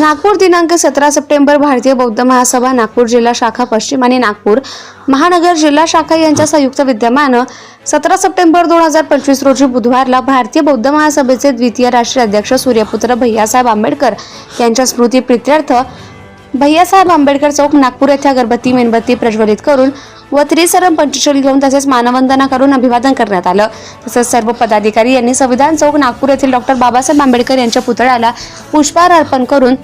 नागपूर दिनांक सतरा सप्टेंबर भारतीय बौद्ध महासभा नागपूर जिल्हा शाखा पश्चिम आणि नागपूर महानगर जिल्हा शाखा यांच्या संयुक्त विद्यमानं सतरा सप्टेंबर दोन हजार पंचवीस रोजी बुधवारला भारतीय बौद्ध महासभेचे द्वितीय राष्ट्रीय अध्यक्ष सूर्यपुत्र भैयासाहेब आंबेडकर यांच्या स्मृती प्रित्यर्थ भैयासाहेब आंबेडकर चौक नागपूर येथे अगरबत्ती मेणबत्ती प्रज्वलित करून व त्रिसरम पंचशल घेऊन तसेच मानवंदना करून अभिवादन करण्यात आलं. तसेच सर्व पदाधिकारी यांनी संविधान चौक नागपूर येथील डॉक्टर बाबासाहेब आंबेडकर यांच्या पुतळ्याला पुष्पहार अर्पण करून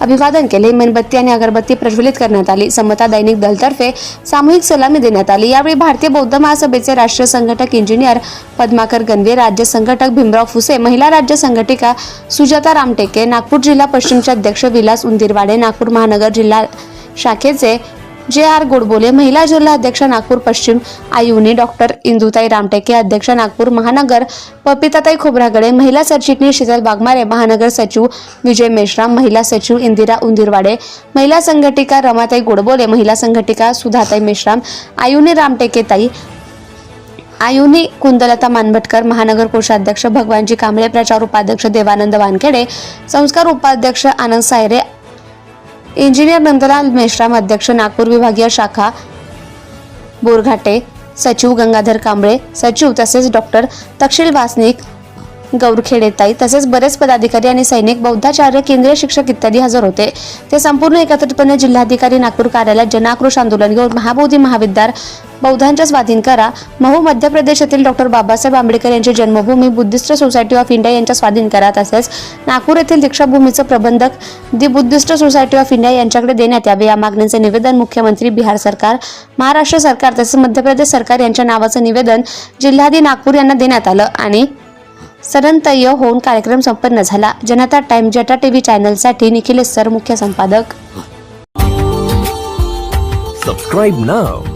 अभिवादन केले. मेणबत्ती आणि अगरबत्ती प्रज्वलित करण्यात आली. समता दैनिक दलतर्फे सामूहिक सलामी देण्यात आली. यावेळी भारतीय बौद्ध महासभेचे राष्ट्रीय संघटक इंजिनियर पद्माकर गणवे राज्य संघटक भीमराव फुसे महिला राज्य संघटिका सुजाता रामटेके नागपूर जिल्हा पश्चिमचे अध्यक्ष विलास उंदिरवाडे नागपूर महानगर जिल्हा शाखेचे जे आर गोडबोले महिला जिल्हा अध्यक्ष नागपूर पश्चिम आयुनी डॉक्टर इंदुताई रामटेके अध्यक्ष नागपूर महानगर पपिताताई खोब्रागडे महिला सरचिटणीस शीतल बागमारे महानगर सचिव विजय मेश्राम महिला सचिव इंदिरा उंदिरवाडे महिला संघटिका रमाताई गोडबोले महिला संघटिका सुधाताई मेश्राम आयुनी रामटेकेताई आयुनी कुंदलता मानभटकर महानगर कोषाध्यक्ष भगवानजी कांबळे प्रचार उपाध्यक्ष देवानंद वानखेडे संस्कार उपाध्यक्ष आनंद सायरे इंजिनियर नंदलाल मेश्राम अध्यक्ष नागपूर विभागीय शाखा बोरघाटे सचिव गंगाधर कांबळे सचिव तसेच डॉक्टर तक्षील वासनिक गौरखेडेताई तसेच बरेच पदाधिकारी आणि सैनिक बौद्धाचार्य केंद्रीय शिक्षक इत्यादी हजर होते. ते संपूर्ण एकत्रितपणे जिल्हाधिकारी नागपूर कार्यालयात जनआक्रोश आंदोलन घेऊन महाबोधी महाविद्यार बौद्धांच्या स्वाधीन करा. महू मध्य प्रदेश येथील डॉक्टर बाबासाहेब आंबेडकर यांची जन्मभूमी बुद्धिस्ट सोसायटी ऑफ इंडिया यांच्या स्वाधीन करा. तसेच नागपूर येथील दीक्षाभूमीचं प्रबंधक the Buddhist society of India यांच्याकडे देण्यात यावे. या मागण्यांचे निवेदन मुख्यमंत्री बिहार सरकार महाराष्ट्र सरकार तसेच मध्य प्रदेश सरकार यांच्या नावाचं निवेदन जिल्हाधी नागपूर यांना देण्यात आलं आणि सरंतय होऊन कार्यक्रम संपन्न झाला. जनता टाइम जटा टीव्ही चॅनलसाठी निखिलेश सर मुख्य संपादक. सबस्क्राईब नाव